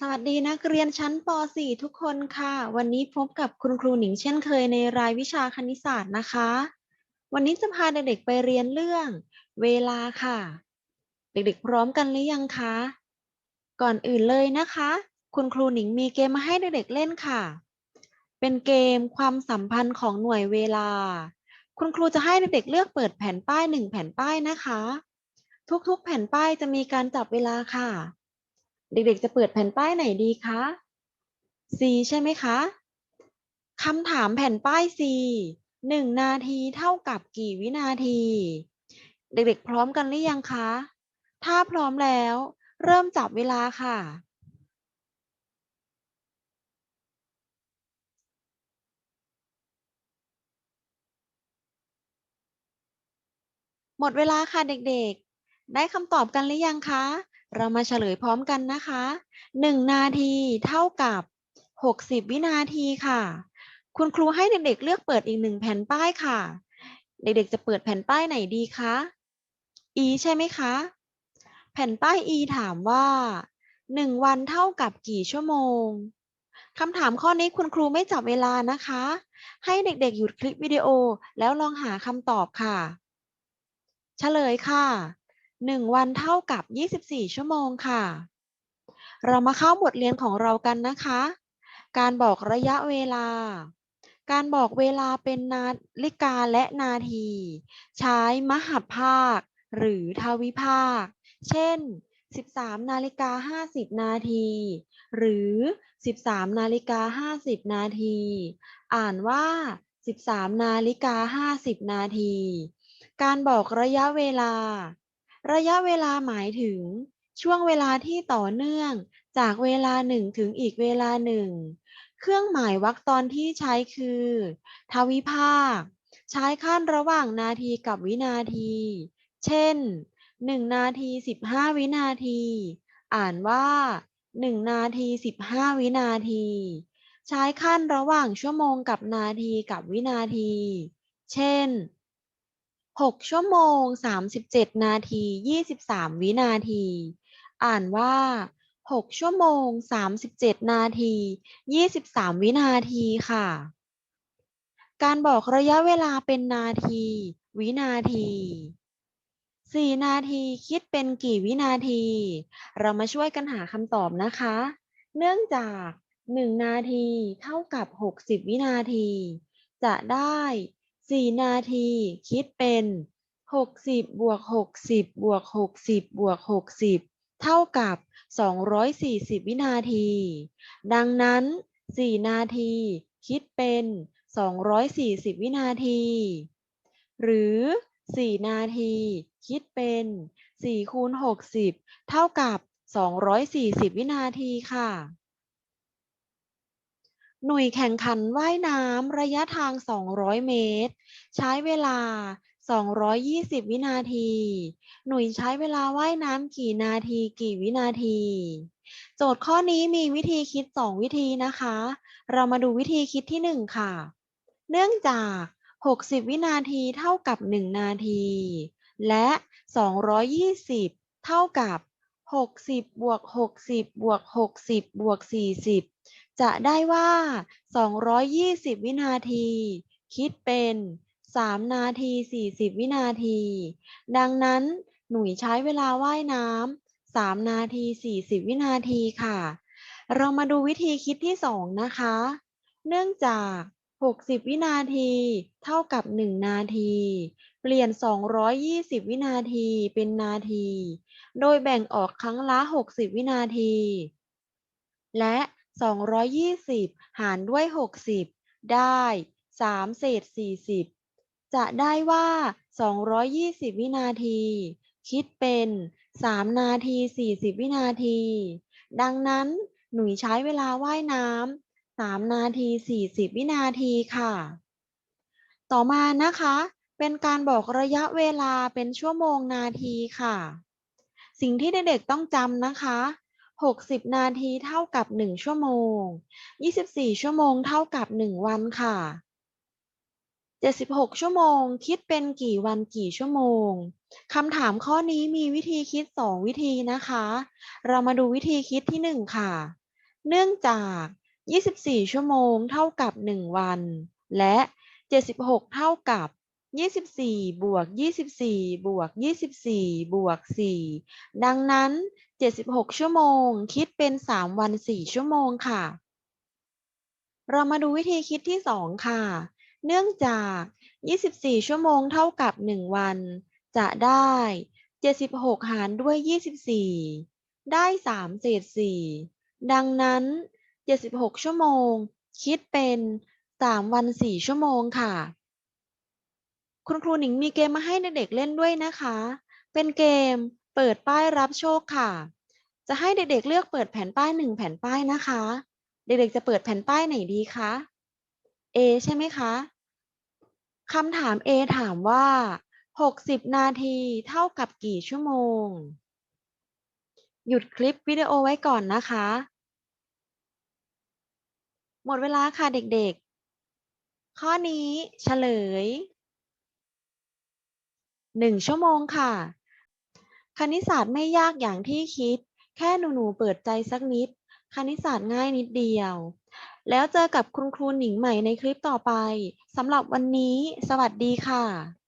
สวัสดีนักเรียนชั้นป .4 ทุกคนค่ะ วันนี้พบกับคุณครูหนิงเช่นเคยในรายวิชาคณิตศาสตร์นะคะ วันนี้จะพาเด็กๆไปเรียนเรื่องเวลาค่ะ เด็กๆพร้อมกันหรือยังคะ ก่อนอื่นเลยนะคะ คุณครูหนิงมีเกมมาให้เด็กๆเล่นค่ะ เป็นเกมความสัมพันธ์ของหน่วยเวลา คุณครูจะให้เด็กๆเลือกเปิดแผ่นป้ายหนึ่งแผ่นป้ายนะคะ ทุกๆ แผ่นป้ายจะมีการจับเวลาค่ะ เด็กๆ จะเปิดแผ่นป้ายไหนดีคะ C ใช่ไหมคะคำถามแผ่นป้าย C หนึ่งนาทีเท่ากับกี่วินาที เด็กๆ พร้อมกันหรือยังคะ ถ้าพร้อมแล้ว เริ่มจับเวลาค่ะหมดเวลาค่ะเด็กๆ ได้คำตอบกันหรือยังคะ เรามาเฉลยพร้อมกันนะคะหนึ่งนาทีเท่ากับหกสิบวินาทีค่ะ คุณครูให้เด็กๆเลือกเปิดอีกหนึ่งแผ่นป้ายค่ะ เด็กๆจะเปิดแผ่นป้ายไหนดีคะ E ใช่ไหมคะ แผ่นป้าย E ถามว่าหนึ่งวันเท่ากับกี่ชั่วโมงคำถามข้อนี้คุณครูไม่จับเวลานะคะ ให้เด็กๆหยุดคลิปวิดีโอแล้วลองหาคำตอบค่ะ เฉลยค่ะ 1 วันเท่ากับ 24 ชั่วโมงค่ะ เรามาเข้าบทเรียนของเรากันนะคะ การบอกระยะเวลา การบอกเวลาเป็นนาฬิกาและนาที ใช้มหัภาค หรือทวิภาค เช่น 13นาฬิกา50 นาที หรือ 13นาฬิกา50 นาที อ่านว่า 13นาฬิกา50 นาที การบอกระยะเวลา ระยะเวลาหมายถึง ช่วงเวลาที่ต่อเนื่อง จากเวลาหนึ่งถึงอีกเวลาหนึ่ง เครื่องหมายวรรคตอนที่ใช้คือ ทวิภาค ใช้ขั้นระหว่างนาทีกับวินาที เช่น 1 นาที 15 วินาที อ่านว่า 1 นาที 15 วินาที ใช้ขั้นระหว่างชั่วโมงกับนาทีกับวินาที เช่น 6ชั่วโมง37นาที23วินาที อ่านว่า6ชั่วโมง37นาที23วินาทีค่ะ การบอกระยะเวลาเป็นนาที วินาที4นาทีคิดเป็นกี่วินาที เรามาช่วยกันหาคำตอบนะคะ เนื่องจาก1นาทีเท่ากับ60วินาที จะได้ 4นาทีคิดเป็น60บวก60บวก60บวก60เท่ากับ 240 วินาที ดังนั้น 4 นาที คิดเป็น 240 วินาที หรือ 4 นาที คิดเป็น4คูณ60 เท่ากับ 240 วินาทีค่ะ หน่วยแข่งขันว่ายน้ำระยะทาง 200 เมตร ใช้เวลา 220 วินาที หน่วยใช้เวลาว่ายน้ำกี่นาทีกี่วินาที โจทย์ข้อนี้มีวิธีคิด 2 วิธีนะคะ เรามาดูวิธีคิดที่ 1 ค่ะ เนื่องจาก 60 วินาทีเท่ากับ 1 นาที และ 220 เท่ากับ 60บวก60บวก60บวก40 จะได้ว่า 220 วินาที คิดเป็น 3 นาที 40 วินาที ดังนั้นหนุ่ยใช้เวลาว่ายน้ำ3นาที 40 วินาทีค่ะ เรามาดูวิธีคิดที่ 2 นะคะ เนื่องจาก 60 วินาที เท่ากับ 1 นาที เปลี่ยน 220 วินาทีเป็นนาที โดยแบ่งออกครั้งละ 60 วินาที และ 220 หารด้วย 60 ได้ 3 เศษ 40 จะได้ว่า 220 วินาที คิดเป็น 3 นาที 40 วินาที ดังนั้นหนุ่ยใช้เวลาว่ายน้ำ3นาที 40 วินาทีค่ะ ต่อมานะคะ เป็นการบอกระยะเวลาเป็นชั่วโมงนาทีค่ะ สิ่งที่เด็กๆต้องจำนะคะ 60 นาทีเท่ากับ 1 ชั่วโมง 24 ชั่วโมงเท่ากับ 1 วันค่ะ 76 ชั่วโมง คิดเป็นกี่วันกี่ชั่วโมงคำถามข้อนี้มีวิธีคิด 2 วิธีนะคะ เรามาดูวิธีคิดที่ 1 ค่ะ เนื่องจาก 24 ชั่วโมงเท่ากับ 1 วัน และ 76 เท่ากับ 24บวก24บวก24บวก4ดังนั้น76ชั่วโมง คิดเป็น3วัน4ชั่วโมงค่ะ เรามาดูวิธีคิดที่2ค่ะ เนื่องจาก24ชั่วโมงเท่ากับ1วัน จะได้76หารด้วย24ได้3เศษ4ดังนั้น76ชั่วโมง คิดเป็น3วัน4ชั่วโมงค่ะ คุณครูหนิงมีเกมมาให้เด็กๆเล่นด้วยนะคะ เป็นเกมเปิดป้ายรับโชคค่ะ จะให้เด็กๆเลือกเปิดแผ่นป้ายหนึ่งแผ่นป้ายนะคะ เด็กๆจะเปิดแผ่นป้ายไหนดีคะ A ใช่ไหมคะคำถาม A ถามว่า 60 นาทีเท่ากับกี่ชั่วโมง หยุดคลิปวิดีโอไว้ก่อนนะคะ หมดเวลาค่ะเด็กๆ ข้อนี้เฉลย 1 ชั่วโมงค่ะ คณิตศาสตร์ไม่ยากอย่างที่คิด แค่หนูๆเปิดใจสักนิด คณิตศาสตร์ง่ายนิดเดียว แล้วเจอกับคุณครูหนิงใหม่ในคลิปต่อไปสำหรับวันนี้ สวัสดีค่ะ